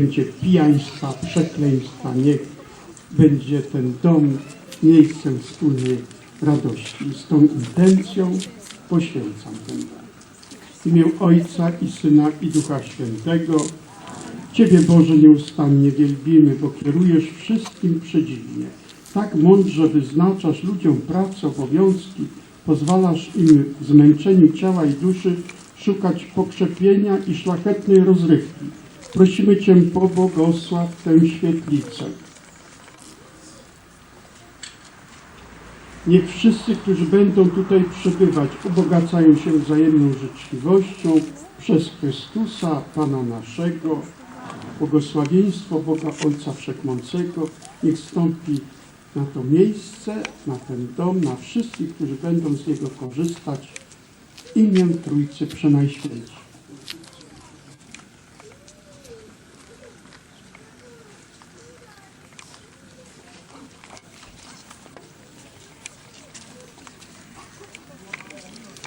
będzie pijaństwa, przekleństwa. Niech będzie ten dom miejscem wspólnej radości. Z tą intencją poświęcam ten dom. W imię Ojca i Syna i Ducha Świętego Ciebie Boże nieustannie wielbimy, bo kierujesz wszystkim przedziwnie. Tak mądrze wyznaczasz ludziom pracę, obowiązki, pozwalasz im w zmęczeniu ciała i duszy szukać pokrzepienia i szlachetnej rozrywki. Prosimy Cię, pobłogosław tę świetlicę. Niech wszyscy, którzy będą tutaj przebywać, ubogacają się wzajemną życzliwością przez Chrystusa, Pana naszego. Błogosławieństwo Boga Ojca Wszechmocnego niech stąpi na to miejsce, na ten dom, na wszystkich, którzy będą z niego korzystać w imię Trójcy Przenajświętszej.